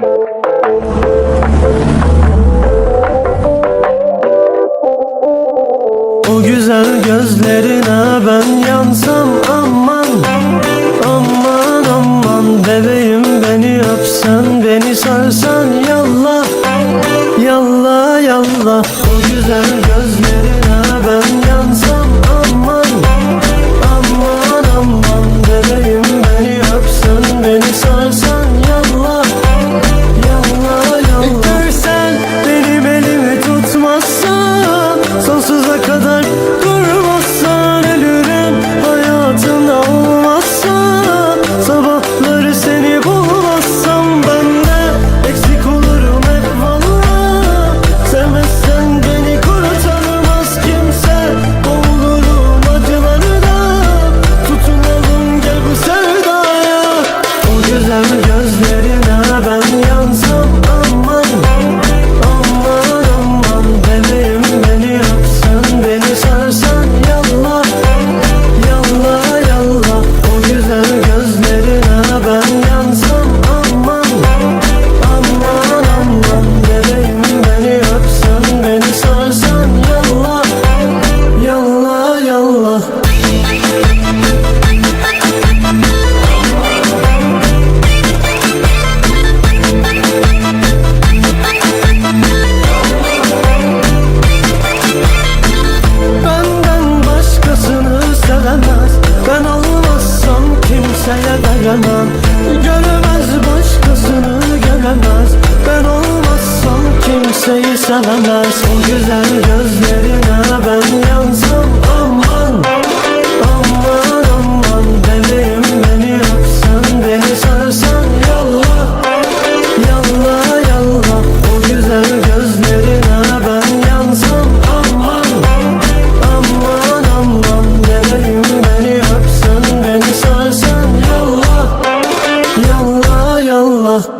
O güzel gözlerine ben yansam aman Aman aman. Bebeğim beni öpsen beni sarsan yallah Yallah yallah. O güzel gözlerine ben yansam aman Aman aman. Bebeğim sevemez Ben olmazsam kimseye veremem Göremez başkasını göremez. Ben olmazsam kimseyi sevemez. O güzel gözleri más